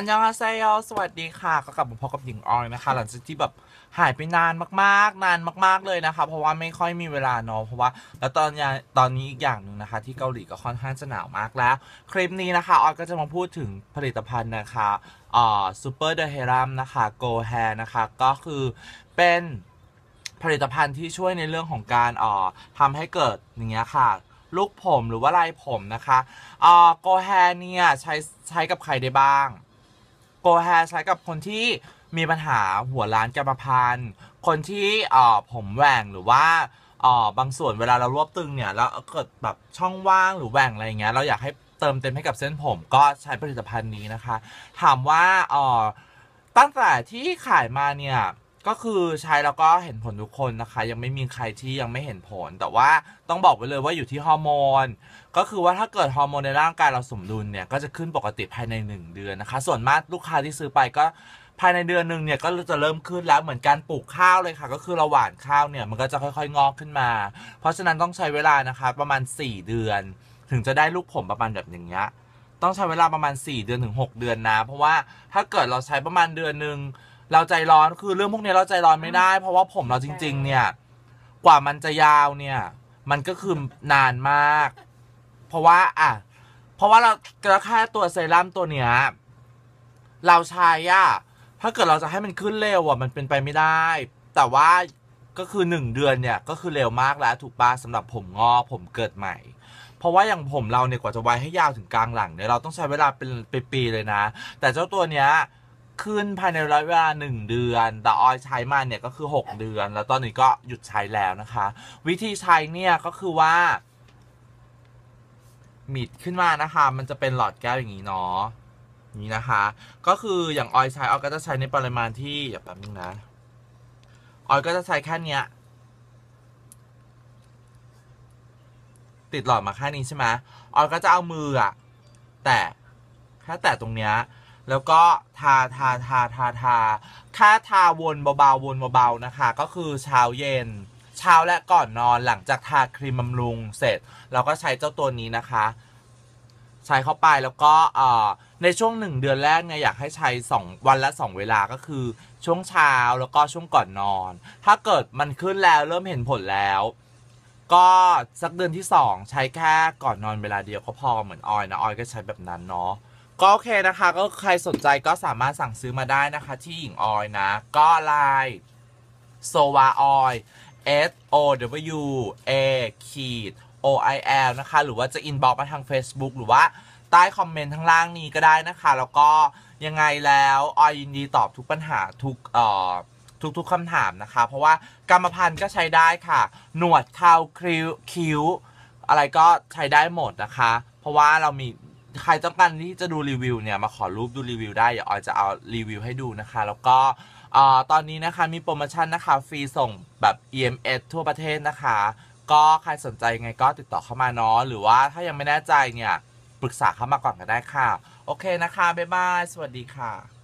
อันยองอาเซโยสวัสดีค่ะ ก็กลับมาพบกับหญิงออยนะคะ หลังจากที่แบบหายไปนานมากๆ นานมาก ๆเลยนะคะ เพราะว่าไม่ค่อยมีเวลาเนาะเพราะว่าแล้วตอนนี้ตอนนี้อีกอย่างหนึ่งนะคะ ที่เกาหลีก็ค่อนข้างจะหนาวมากแล้ว คลิปนี้นะคะออยก็จะมาพูดถึงผลิตภัณฑ์นะคะอ่าซูเปอร์เดอะเฮรัมนะคะโกแฮนะคะ ก็คือเป็นผลิตภัณฑ์ที่ช่วยในเรื่องของการอ่าทำให้เกิดอย่างเงี้ยค่ะลูกผมหรือว่าลายผมนะคะอ่าโกแฮเนี่ยใช้ใช้กับใครได้บ้าง โกแฮใช้กับคนที่มีปัญหาหัวล้านกรรมพันธุ์คนที่เอ่อผมแหว่งหรือว่าเอ่อบางส่วนเวลาเรารวบตึงเนี่ยแล้วเกิดแบบช่องว่างหรือแหว่งอะไรอย่างเงี้ยเราอยากให้เติมเต็มให้กับเส้นผมก็ใช้ผลิตภัณฑ์นี้นะคะ ถามว่าเอ่อตั้งแต่ที่ขายมาเนี่ย ก็คือใช้แล้วก็เห็นผลทุกคนนะคะ ยังไม่มีใครที่ยังไม่เห็นผล แต่ว่าต้องบอกไว้เลยว่าอยู่ที่ฮอร์โมน ก็คือว่าถ้าเกิดฮอร์โมนในร่างกายเราสมดุลเนี่ยก็จะขึ้นปกติภายใน 1 เดือนนะคะ ส่วนมากลูกค้าที่ซื้อไปก็ภายในเดือนหนึ่งเนี่ยก็จะเริ่มขึ้นแล้วเหมือนการปลูกข้าวเลยค่ะ ก็คือเราหว่านข้าวเนี่ยมันก็จะค่อยๆงอกขึ้นมา เพราะฉะนั้นต้องใช้เวลานะคะประมาณ 4 เดือน ถึงจะได้ลูกผมประมาณแบบอย่างเงี้ยต้องใช้เวลาประมาณ 4 เดือนถึง 6 เดือนนะ เพราะว่าถ้าเกิดเราใช้ประมาณเดือนหนึ่ง เราใจร้อนคือเรื่องพวกนี้เราใจร้อนไม่ได้ เพราะว่าผมเราจริง ๆ เนี่ย กว่ามันจะยาวเนี่ย มันก็คือนานมาก เพราะว่าอะเพราะว่าเราแค่ตัวเซรั่มตัวเนี้ยเราใช้อะถ้าเกิดเราจะให้มันขึ้นเร็วอะมันเป็นไปไม่ได้ แต่ว่าก็คือหนึ่งเดือนเนี่ยก็คือเร็วมากแล้วถูกปะสำหรับผมงอผมเกิดใหม่ เพราะว่าอย่างผมเราเนี่ยกว่าจะไว้ให้ยาวถึงกลางหลังเนี่ยเราต้องใช้เวลาเป็นปีๆเลยนะ แต่เจ้าตัวเนี้ย ขึ้นภายในระยะเวลาหนึ่งเดือน แต่ออยใช้มาเนี่ยก็คือ 6 เดือน แล้วตอนนี้ก็หยุดใช้แล้วนะคะ วิธีใช้เนี่ยก็คือว่ามิดขึ้นมานะคะ มันจะเป็นหลอดแก้วอย่างนี้เนาะนี้นะคะ ก็คืออย่างออยใช้ออยก็จะใช้ในปริมาณที่อย่าแป๊บนึงนะออยก็จะใช้แค่เนี้ยติดหลอดมาแค่นี้ใช่ไหมออยก็จะเอามืออะแตะแค่แตะตรงเนี้ย แล้วก็ทาทาทาทาทาแค่ทาวนเบาๆวนเบาๆนะคะ ก็คือเช้าเย็น เช้าและก่อนนอนหลังจากทาครีมบำรุงเสร็จ เราก็ใช้เจ้าตัวนี้นะคะ ใช้เข้าไปแล้วก็เอ่อในช่วงหนึ่งเดือนแรกเนี่ยอยากให้ใช้สองวันละสองเวลาก็คือช่วงเช้าแล้วก็ช่วงก่อนนอน ถ้าเกิดมันขึ้นแล้วเริ่มเห็นผลแล้ว ก็สักเดือนที่สองใช้แค่ก่อนนอนเวลาเดียวก็พอเหมือนออยนะออยก็ใช้แบบนั้นเนาะ ก็โอเคนะคะ ก็ใครสนใจก็สามารถสั่งซื้อมาได้นะคะที่หญิงออยนะ ก็ไลน์โซวาออย S O W A ขีด O I L นะคะ หรือว่าจะอินบ็อกมาทาง Facebook หรือว่าใต้คอมเมนต์ข้างล่างนี้ก็ได้นะคะ แล้วก็ยังไงแล้วออยยินดีตอบทุกปัญหาทุกเอ่อทุกๆคำถามนะคะ เพราะว่ากรรมพันธุ์ก็ใช้ได้ค่ะ หนวดเคราคิ้วคิ้ว อะไรก็ใช้ได้หมดนะคะ เพราะว่าเรามี ใครต้องการที่จะดูรีวิวเนี่ยมาขอรูปดูรีวิวได้เดี๋ยวออยจะเอารีวิวให้ดูนะคะ แล้วก็ตอนนี้นะคะมีโปรโมชั่นนะคะฟรีส่งแบบ EMS ทั่วประเทศนะคะ ก็ใครสนใจยังไงก็ติดต่อเข้ามาเนาะหรือว่าถ้ายังไม่แน่ใจเนี่ยปรึกษาเข้ามาก่อนก็ได้ค่ะ โอเคนะคะ บ๊ายบาย สวัสดีค่ะ